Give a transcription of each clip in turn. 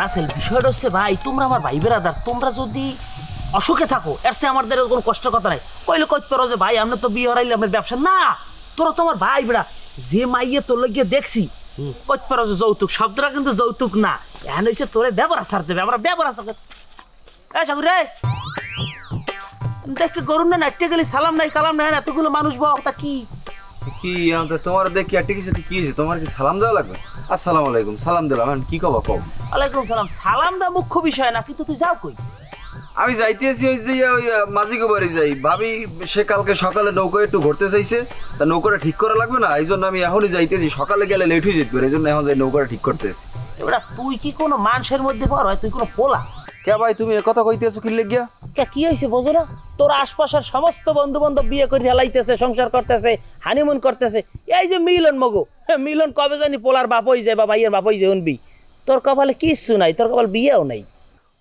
রাসেল বিষয়টা হচ্ছে ভাই তোমরা আমার ভাই বেড়াদার তোমরা যদি অসুখে থাকো এর চেয়ে আমাদের কোনো কষ্টের কথা নাই। কইলে কইতে পারো যে ভাই আমরা তো বিয়ে হারাইলে আপনার ব্যবসা না তোরা তো আমার ভাই বেড়া। যে মাইয়ে তোর লগে দেখছি কইতে পারো যে যৌতুক শব্দটা কিন্তু যৌতুক না। এখন হয়েছে তোরে ব্যবহার সার দেবে আমরা ব্যবহার সার এ সাগর রে! দেখে গরুন না নাট্যে গেলি সালাম নাই কালাম নাই এতগুলো মানুষ বাবা তা কি? কি আমাদের তোমার দেখি আর টিকির সাথে কি হয়েছে? তোমার কি সালাম দেওয়া লাগবে? আসসালামু আলাইকুম সালাম দিলাম। কি কবা কও? ওয়ালাইকুম সালাম। সালামটা মুখ্য বিষয় না কিন্তু তুই যাও কই? আমি যাইতেছি ওই যে ওই মাঝিকে বাড়ি যাই। ভাবি সে কালকে সকালে নৌকা একটু ঘুরতে চাইছে। তা নৌকাটা ঠিক করা লাগবে না? এই জন্য আমি এখনই যাইতেছি। সকালে গেলে লেট হয়ে যেতে পারে এই জন্য এখন যাই নৌকাটা ঠিক করতেছি এবার তুই কি কোনো মানুষের মধ্যে পর হয় তুই কোনো পোলা? কে ভাই তুমি কথা কইতেছো কি লেগিয়া? কে কি হয়েছে বোঝো না? তোর আশপাশের সমস্ত বন্ধু বান্ধব বিয়ে করে হেলাইতেছে সংসার করতেছে হানিমুন করতেছে। এই যে মিলন মগো হ্যাঁ, মিলন কবে জানি পোলার বাপ হয়ে যায় বা ভাইয়ের বাপ হয়ে যায় উনবি তোর কপালে কিচ্ছু নাই তোর কপাল বিয়েও নাই।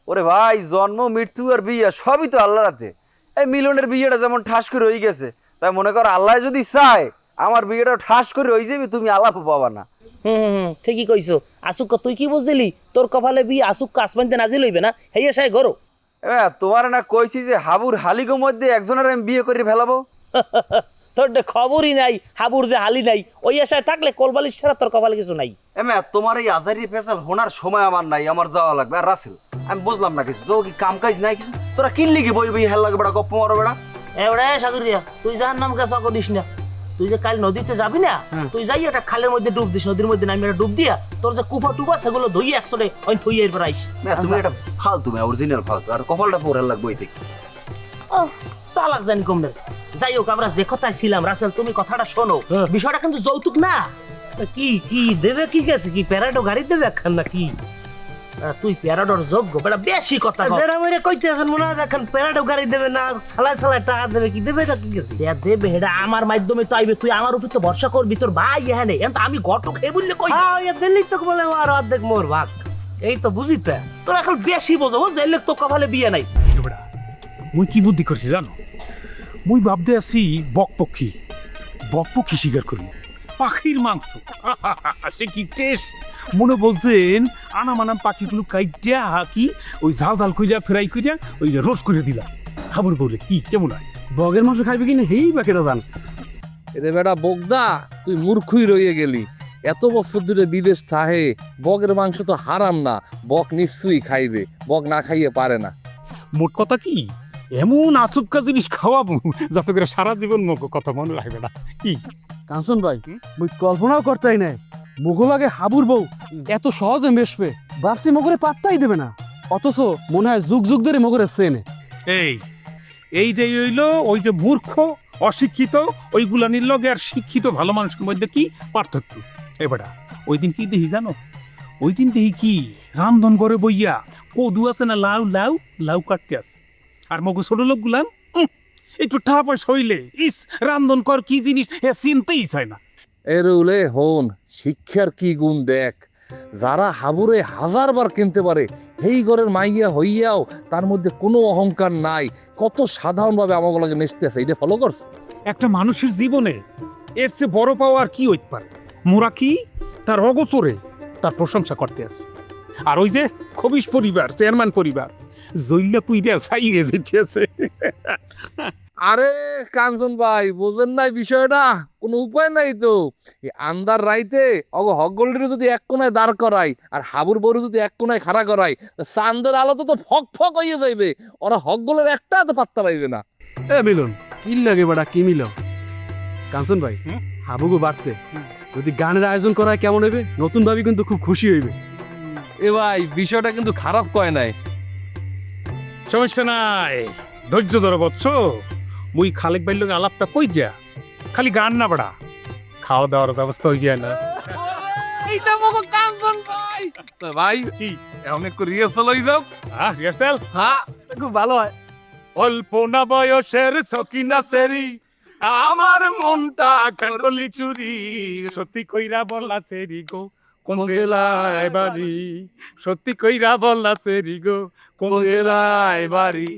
ওরে ভাই জন্ম মৃত্যু আর বিয়ে সবই তো আল্লাহর হাতে। এই মিলনের বিয়েটা যেমন ঠাস করে হয়ে গেছে তাই মনে করো আল্লাহ যদি চায় আমার বিয়েটা ঠাস করে হয়ে যাবে তুমি আলাপ পাবা না। হুম হুম ঠিকই কইছো। আসুক তুই কি বুঝলি? তোর কপালে বিয়ে আসুক আসমানতে নাজিল হইবে না? হেয়ে সাই গরো। তোমার না কইছি যে হাবুর হালিগো মধ্যে একজনের আমি বিয়ে করে ফেলাবো। তোর খবরই নাই হাবুর যে হালি নাই ওই আশায় থাকলে কলবালিশ ছাড়া তোর কপালে কিছু নাই। এমা তোমার এই আজারি ফেসাল হোনার সময় আমার নাই আমার যাওয়া লাগবে। আর রাসেল আমি বুঝলাম না কিছু। তো কি কাম কাজ নাই কিছু? তোরা কিনলি কি বই বই হেল লাগে বেড়া গপ্প মারো বেড়া? এবারে সাগরিয়া তুই যার নাম কাছে করিস না। তুই যে কাল নদীতে যাবি না তুই যাই একটা খালের মধ্যে ডুব দিস নদীর মধ্যে নামি একটা ডুব দিয়া তোর যে কুপা টুপা সেগুলো ধুই একসরে ওই থুই এর আইস। না তুমি এটা ফালতু মে অরিজিনাল ফালতু আর কপালটা পরে লাগবে ওই থেকে আহ, চালাক জানি যাই হোক আমরা যে কথায় ছিলাম রাসেল তুমি কথাটা শোনো। বিষয়টা কিন্তু যৌতুক না। কি কি দেবে কি গেছে? কি প্যারাডো গাড়ি দেবে একখান না কি তুই প্যারাডোর যোগ্য। বেটা বেশি কথা। বেড়া মেরে কইতে এখন মনে হয় দেখেন প্যারাডো গাড়ি দেবে না ছালাই ছালাই টাকা দেবে কি দেবে এটা কি সে দেবে এটা আমার মাধ্যমে তো আইবে তুই আমার উপর তো ভরসা করবি তোর ভাই এখানে। এখন তো আমি ঘটক এই বললে কই? হ্যাঁ দিল্লি তো বলে আর অর্ধেক মোর ভাগ। এই তো বুঝি তো। তোর এখন বেশি বোঝো এলে তো কপালে বিয়ে নাই। এবারা মুই কি বুদ্ধি করছি জানো? মুই ভাবতে আছি বক পক্ষী। বক পক্ষী শিকার করি। পাখির মাংস। সে কি টেস্ট? মনে বলছেন আনা মানাম পাখিগুলো কাইটিয়া কি? ওই ঝাল ঝাল কইরা ফ্রাই কইরা ওই যে রোস্ট করে দিলাম খাবার বলে কি কেমন হয়? বগের মাংস খাইবে কিনা হেই বা জান? রে বেটা বগদা তুই মূর্খই রয়ে গেলি। এত বছর ধরে বিদেশ থাহে বগের মাংস তো হারাম না বক নিশ্চয়ই খাইবে বক না খাইয়ে পারে না। মোট কথা কি? এমন আসুক্কা জিনিস খাওয়াবো যাতে করে সারা জীবন মুখ কথা মনে রাখবে না। কি? কাঞ্চন ভাই? মুই কল্পনাও করতেই নাই। মুঘল আগে হাবুর বউ। এত সহজে মেশবে। বাপসি মগরে পাত্তাই দেবে না। অথচ মনে হয় যুগ যুগ ধরে মগরে চেনে এই এইটাই হইল ওই যে মূর্খ অশিক্ষিত ওইগুলানির লগে আর শিক্ষিত ভালো মানুষের মধ্যে কি পার্থক্য? এবারা ওই দিন কি দেখি জানো? ওই দিন দেখি কি? রামধন করে বইয়া কদু আছে না লাউ লাউ লাউ কাটতে আছে। আর মগু ছোট লোক গুলান একটু পয়সা হইলে ইস রামধন কর কি জিনিস এ চিনতেই চায় না। এরুলে হন, শিক্ষার কি গুণ দেখ? যারা হাবুরে হাজার বার কিনতে পারে এই ঘরের মাইয়া হইয়াও তার মধ্যে কোনো অহংকার নাই। কত সাধারণভাবে আমাকে লাগে নেচতেছে এটা ফলো করছ? একটা মানুষের জীবনে এর চেয়ে বড় পাওয়া আর কি হইতে পারে? মোরা কি তার অগোচরে তার প্রশংসা করতে আছে। আর ওই যে খবিশ পরিবার, চেয়ারম্যান পরিবার, জইল্লা পুইরা ছাইয়ে যেতেছে আরে কাঞ্চন ভাই বোঝেন নাই বিষয়টা কোনো উপায় নাই তো। এই আন্দার রাইতে অগ হকগোল্ডের যদি এক কোনায় দাঁড় করাই আর হাবুর বড় যদি এক কোনায় খাড়া করাই তা চান্দের আলো তো তো ফক ফক হইয়ে যাইবে ওরা হকগোলের একটা তো পাত্তা পাইবে না। এ মিলন কি লাগে বেটা কি মিল? কাঞ্চন ভাই হুম? হাবুগো বাড়তে যদি গানের আয়োজন করায় কেমন হইবে? নতুন ভাবি কিন্তু খুব খুশি হইবে। এ ভাই বিষয়টা কিন্তু খারাপ কয় নাই। সমস্যা নাই। ধৈর্য ধরো বৎস। মুই খালেক বাইর লোক আলাপটা কই যা খালি গান না বাড়া। খাওয়া দাওয়ার ব্যবস্থা হয়ে যায় না। এইটা মগো কাঞ্চন ভাই। ভাই কি? এখন রিহার্সাল হয়ে যাও। রিহার্সাল হ্যাঁ। খুব ভালো হয়। অল্প না বয়সের সকিনা সেরি আমার মনটা চুরি। সত্যি কইরা বললা সেরি গো কোন বাড়ি? সত্যি কইরা সেরি গো কোন বাড়ি?